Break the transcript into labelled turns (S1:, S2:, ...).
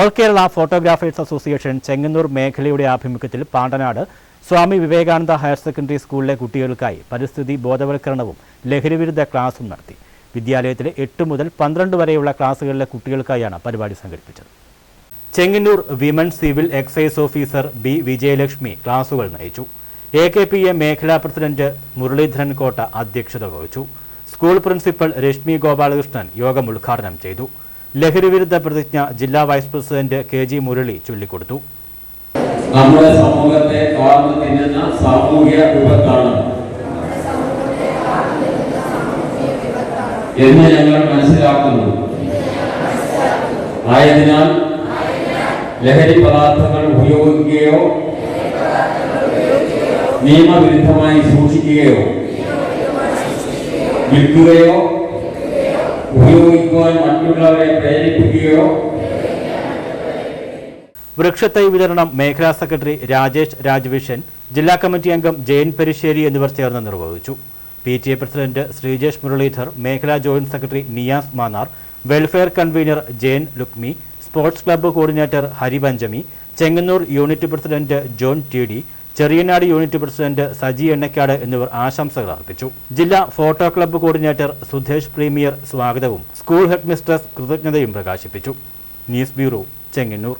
S1: All Kerala photographers association Chengannur മേഖലയുടെ ആഭിമുഖ്യത്തിൽ Pandanad Swami Vivekananda higher secondary സ്കൂളിലെ കുട്ടികൾക്കായി പരിസ്ഥിതി ബോധവൽക്കരണവും ലഹരിവിരുദ്ധ ക്ലാസും നടത്തി. വിദ്യാലയത്തിലെ എട്ട് മുതൽ പന്ത്രണ്ട് വരെയുള്ള ക്ലാസുകളിലെ കുട്ടികൾക്കായാണ് പരിപാടി സംഘടിപ്പിച്ചത്. Chengannur women civil excise officer B Vijayalakshmi ക്ലാസുകൾ നയിച്ചു. എ കെ പി എ മേഖലാ പ്രസിഡന്റ് മുരളീധരൻ കോട്ട അധ്യക്ഷത വഹിച്ചു. സ്കൂൾ പ്രിൻസിപ്പൽ രശ്മി ഗോപാലകൃഷ്ണൻ യോഗം ഉദ്ഘാടനം ചെയ്തു. ലഹരിവിരുദ്ധ പ്രതിജ്ഞ ജില്ലാ vice president K G Murali ചൊല്ലിക്കൊടുത്തു.
S2: നമ്മുടെ സമൂഹത്തെ കാർന്നു തിന്നുന്ന സാമൂഹ്യ വിപത്താണ്. എന്ന് ഞങ്ങൾ മനസ്സിലാക്കുന്നു. ആയതിനാൽ ലഹരി പദാർത്ഥങ്ങൾ ഉപയോഗിക്കുകയോ നിയമവിരുദ്ധമായി സൂക്ഷിക്കുകയോ വിൽക്കുകയോ ഉപയോഗിക്കുവാൻ മറ്റുള്ളവരെ പ്രേരിപ്പിക്കുകയോ
S1: വൃക്ഷത്തൈ വിതരണം മേഖലാ സെക്രട്ടറി രാജേഷ് രാജവിഷൻ ജില്ലാ കമ്മിറ്റി അംഗം ജയൻ പെരിശ്ശേരി എന്നിവർ ചേർന്ന് നിർവഹിച്ചു. P T A president Sreejesh Muralidhar മേഖലാ joint secretary Niyas Mannar welfare convener Jayan Lukmi sports club coordinator Haripanchami Chengannur unit president John T D Cheriyanad unit president Saji Ennakkad എന്നിവർ ആശംസകൾ അർപ്പിച്ചു. ജില്ലാ photo club coordinator Sudhesh premier സ്വാഗതവും school head mistress കൃതജ്ഞതയും പ്രകാശിപ്പിച്ചു. News bureau Chengannur.